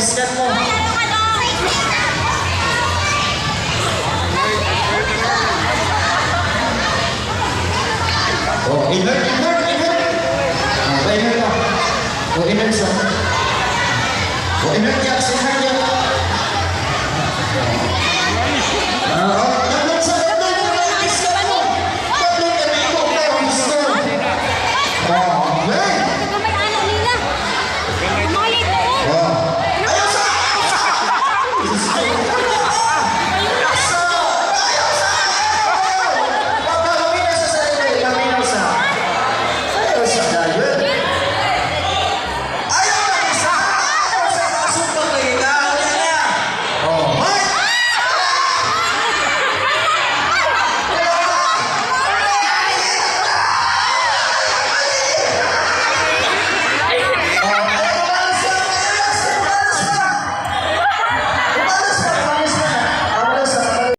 Parislat mo. Oh, invert, invert, invert. Oh, ah, invert ka. Oh, invert sa. Oh, invert ka. Invert ka.